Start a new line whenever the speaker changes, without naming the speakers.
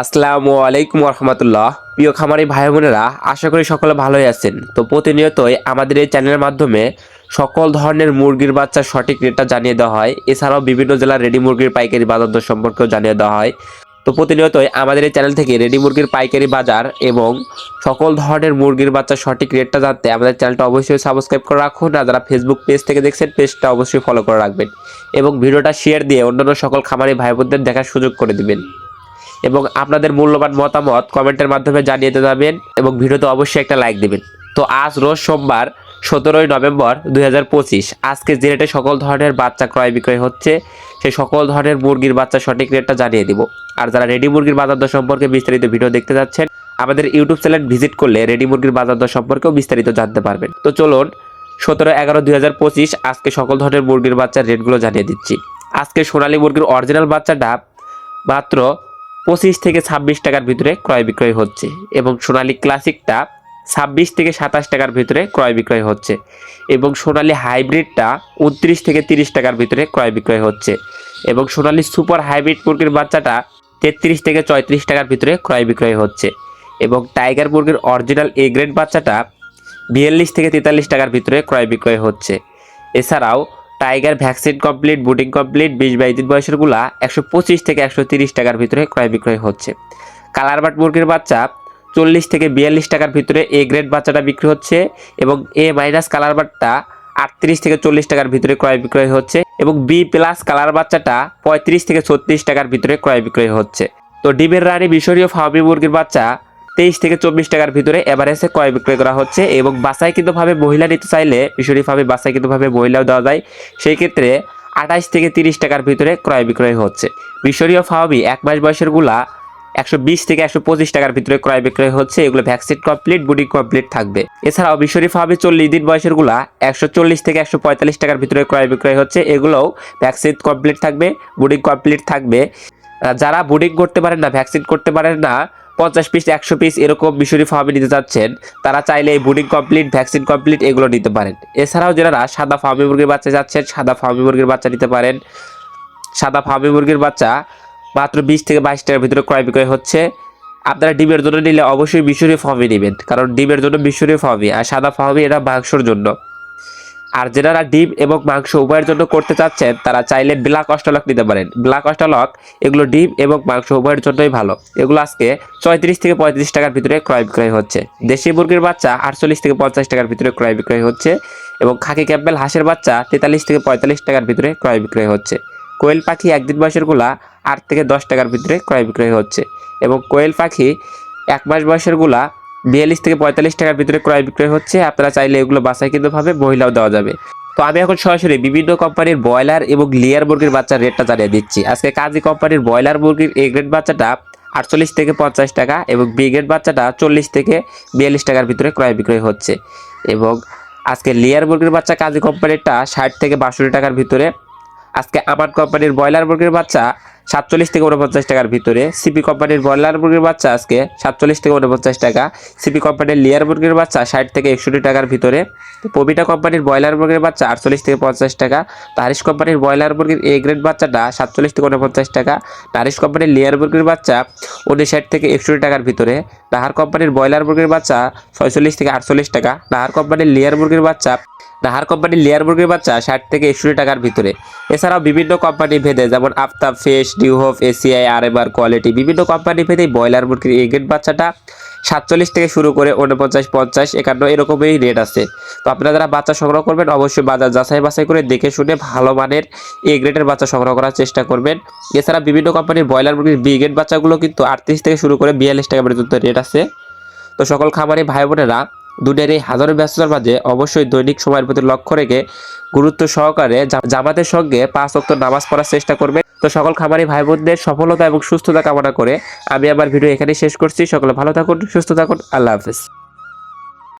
আসসালামু আলাইকুম রহমতুল্লাহ প্রিয় খামারি ভাই বোনেরা, আশা করি সকলে ভালোই আছেন। তো প্রতিনিয়তই আমাদের এই চ্যানেলের মাধ্যমে সকল ধরনের মুরগির বাচ্চার সঠিক রেটটা জানিয়ে দেওয়া হয়। এছাড়াও বিভিন্ন জেলার রেডি মুরগির পাইকারি বাজার দর সম্পর্কেও জানিয়ে দেওয়া হয়। তো প্রতিনিয়তই আমাদের এই চ্যানেল থেকে রেডি মুরগির পাইকারি বাজার এবং সকল ধরনের মুরগির বাচ্চার সঠিক রেটটা জানতে আমাদের চ্যানেলটা অবশ্যই সাবস্ক্রাইব করে রাখুন আর যারা ফেসবুক পেজ থেকে দেখছেন পেজটা অবশ্যই ফলো করে রাখবেন এবং ভিডিওটা শেয়ার দিয়ে অন্যান্য সকল খামারি ভাই বোনদের দেখার সুযোগ করে দিবেন। এবং আপনাদের মূল্যবান মতামত কমেন্টের মাধ্যমে জানিয়ে দিতে যাবেন এবং ভিডিওতে অবশ্যই একটা লাইক দিবেন। তো আজ রোজ সোমবার, সতেরোই নভেম্বর দু হাজার পঁচিশ। আজকে যে রেটে সকল ধরনের বাচ্চা ক্রয় বিক্রয় হচ্ছে, সেই সকল ধরনের মুরগির বাচ্চা সঠিক রেটটা জানিয়ে দিব। আর যারা রেডি মুরগির বাজার দর সম্পর্কে বিস্তারিত ভিডিও দেখতে যাচ্ছেন, আমাদের ইউটিউব চ্যানেল ভিজিট করলে রেডি মুরগির বাজার দর সম্পর্কেও বিস্তারিত জানতে পারবেন। তো চলুন, সতেরো এগারো দুই আজকে সকল ধরনের মুরগির বাচ্চার রেটগুলো জানিয়ে দিচ্ছি। আজকে সোনালী মুরগির অরিজিনাল বাচ্চাটা মাত্র পঁচিশ থেকে ছাব্বিশ টাকার ভিতরে ক্রয় বিক্রয় হচ্ছে এবং সোনালী ক্লাসিকটা ছাব্বিশ থেকে সাতাশ টাকার ভিতরে ক্রয় বিক্রয় হচ্ছে এবং সোনালী হাইব্রিডটা উনত্রিশ থেকে তিরিশ টাকার ভিতরে ক্রয় বিক্রয় হচ্ছে এবং সোনালী সুপার হাইব্রিড মুরগির বাচ্চাটা তেত্রিশ থেকে চৌত্রিশ টাকার ভিতরে ক্রয় বিক্রয় হচ্ছে এবং টাইগার মুরগির অরিজিনাল এ গ্রেড বাচ্চাটা বিয়াল্লিশ থেকে তেতাল্লিশ টাকার ভিতরে ক্রয় বিক্রয় হচ্ছে। এছাড়াও টাইগার ভ্যাকসিন কমপ্লিট, বুটিং কমপ্লিট, বিশ বাইশ দিন বয়সেরগুলা একশো পঁচিশ থেকে একশো তিরিশ টাকার ভিতরে ক্রয় বিক্রয় হচ্ছে। কালার বাট মুরগির বাচ্চা চল্লিশ থেকে বিয়াল্লিশ টাকার ভিতরে এ গ্রেড বাচ্চাটা বিক্রি হচ্ছে এবং এ মাইনাস কালার বাটটা আটত্রিশ থেকে চল্লিশ টাকার ভিতরে ক্রয় বিক্রয় হচ্ছে এবং বি প্লাস কালার বাচ্চাটা পঁয়ত্রিশ থেকে ছত্রিশ টাকার ভিতরে ক্রয় বিক্রয় হচ্ছে। তো ডিমের রানী মিশরীয় ফার্মি মুরগির বাচ্চা তেইশ থেকে চব্বিশ টাকার ভিতরে এভারেজে ক্রয় বিক্রয় করা হচ্ছে এবং বাসায় কিন্তু ভাবে মহিলা নিতে চাইলে মিশরি ফার্মে বাসায় কিন্তু ভাবে মহিলাও দেওয়া যায়। সেই ক্ষেত্রে আঠাইশ থেকে তিরিশ টাকার ভিতরে ক্রয় বিক্রয় হচ্ছে। মিশরীয় ফার্মি এক মাস বয়সেরগুলা একশো বিশ থেকে একশো পঁচিশ টাকার ভিতরে ক্রয় বিক্রয় হচ্ছে। এগুলো ভ্যাকসিন কমপ্লিট বুডিং কমপ্লিট থাকবে। এছাড়াও মিশরি ফার্মে চল্লিশ দিন বয়সেরগুলা একশো চল্লিশ থেকে একশো পঁয়তাল্লিশ টাকার ভিতরে ক্রয় বিক্রয় হচ্ছে। এগুলোও ভ্যাকসিন কমপ্লিট থাকবে বুডিং কমপ্লিট থাকবে। যারা বুডিং করতে পারেন না, ভ্যাকসিন করতে পারেন না পঞ্চাশ পিস একশো পিস এরকম মিশরি ফার্মে নিতে চাচ্ছেন তারা চাইলে এই বুডিং কমপ্লিট ভ্যাকসিন কমপ্লিট এগুলো নিতে পারেন। এছাড়াও যারা সাদা ফার্মি মুরগির বাচ্চা যাচ্ছেন, সাদা ফার্মি মুরগির বাচ্চা নিতে পারেন। সাদা ফার্মি মুরগির বাচ্চা মাত্র বিশ থেকে বাইশ টাকার ভিতরে ক্রয় বিক্রয় হচ্ছে। আপনারা ডিমের জন্য নিলে অবশ্যই মিশরীয় ফার্মে নেবেন, কারণ ডিমের জন্য মিশরীয় ফার্মে আর সাদা ফার্মে এটা মাংসর জন্য। আর যারা ডিম এবং মাংস উভয়ের জন্য করতে চাচ্ছেন, তারা চাইলে ব্ল্যাক অস্টালক নিতে পারেন। ব্ল্যাক অস্টালক এগুলো ডিম এবং মাংস উভয়ের জন্যই ভালো। এগুলো আজকে ছয়ত্রিশ থেকে পঁয়ত্রিশ টাকার ভিতরে ক্রয় বিক্রয় হচ্ছে। দেশি মুরগির বাচ্চা আটচল্লিশ থেকে পঞ্চাশ টাকার ভিতরে ক্রয় বিক্রয় হচ্ছে এবং খাকি ক্যাম্পেল হাঁসের বাচ্চা তেতাল্লিশ থেকে পঁয়তাল্লিশ টাকার ভিতরে ক্রয় বিক্রয় হচ্ছে। কোয়েল পাখি একদিন বয়সেরগুলা আট থেকে দশ টাকার ভিতরে ক্রয় বিক্রয় হচ্ছে এবং কোয়েল পাখি এক মাস বয়সেরগুলা বিয়াল্লিশ থেকে পঁয়তাল্লিশ টাকার ভিতরে ক্রয় বিক্রয় হচ্ছে, আপনারা চাইলে এগুলো বাসায় কিন্তু ভাবে মহিলাও দেওয়া যাবে। তো আমি এখন সরাসরি বিভিন্ন কোম্পানির ব্রয়লার এবং লেয়ার মুরগির বাচ্চার রেটটা জানিয়ে দিচ্ছি। আজকে কাজী কোম্পানির ব্রয়লার মুরগির এ গ্রেড বাচ্চাটা আটচল্লিশ থেকে পঞ্চাশ টাকা এবং বি গ্রেড বাচ্চাটা চল্লিশ থেকে বিয়াল্লিশ টাকার ভিতরে ক্রয় বিক্রয় হচ্ছে। এবং আজকে লেয়ার মুরগির বাচ্চা কাজী কোম্পানিরটা ষাট থেকে বাষট্টি টাকার ভিতরে, আজকে আমার কোম্পানির ব্রয়লার মুরগির বাচ্চা সাতচল্লিশ থেকে উনপঞ্চাশ টাকার ভিতরে সিপি কোম্পানির ব্রয়লার মুরগির বাচ্চা আজকে সাতচল্লিশ থেকে উনপঞ্চাশ টাকা, সিপি কোম্পানির লেয়ার মুরগির বাচ্চা ষাট থেকে একষট্টি টাকার ভিতরে পবিটা কোম্পানির ব্রয়লার মুরগির বাচ্চা আটচল্লিশ থেকে পঞ্চাশ টাকা তারিশ কোম্পানির ব্রয়লার মুরগির এ গ্রেড বাচ্চাটা সাতচল্লিশ থেকে উনপঞ্চাশ টাকা, নারিশ কোম্পানির লেয়ার মুরগির বাচ্চা উনষাট থেকে একষট্টি টাকার ভিতরে, নাহার কোম্পানির ব্রয়লার মুরগির বাচ্চা ছয়চল্লিশ থেকে আটচল্লিশ টাকা, নাহার কোম্পানির লেয়ার মুরগির বাচ্চা, নাহার কোম্পানির লেয়ার মুরগির বাচ্চা ষাট থেকে একষট্টি টাকার ভিতরে। এছাড়াও বিভিন্ন কোম্পানি ভেদে যেমন আফতাব ফেস নিউ হোপ এসিআই, আর এম আর কোয়ালিটি বিভিন্ন কোম্পানি ভেদে ব্রয়লার মুরগির গ্রেড বাচ্চাটা সাতচল্লিশ থেকে শুরু করে উনপঞ্চাশ পঞ্চাশ, একান্ন এরকমই রেট আছে। তো আপনারা যারা বাচ্চা সংগ্রহ করবেন, অবশ্যই বাজার যাচাই বাছাই করে দেখে শুনে ভালো মানের এ গ্রেডের বাচ্চা সংগ্রহ করার চেষ্টা করবেন। এছাড়া বিভিন্ন কোম্পানির ব্রয়লার মুরগির বি গ্রেড বাচ্চাগুলো কিন্তু আটত্রিশ থেকে শুরু করে বিয়াল্লিশ টাকা পর্যন্ত রেট আছে। তো সকল খামারি ভাই বোনেরা দুনিয়ার এই হাজারো ব্যস্ততার মাঝে অবশ্যই দৈনিক সময়ের প্রতি লক্ষ্য রেখে গুরুত্ব সহকারে জামাতের সঙ্গে পাঁচ অক্ত নামাজ পড়ার চেষ্টা করবে তো সকল খামারি ভাই বোনদের সফলতা এবং সুস্থতা কামনা করে আমি আমার ভিডিও এখানে শেষ করছি। সকলে ভালো থাকুন, সুস্থ থাকুন। আল্লাহ হাফেজ।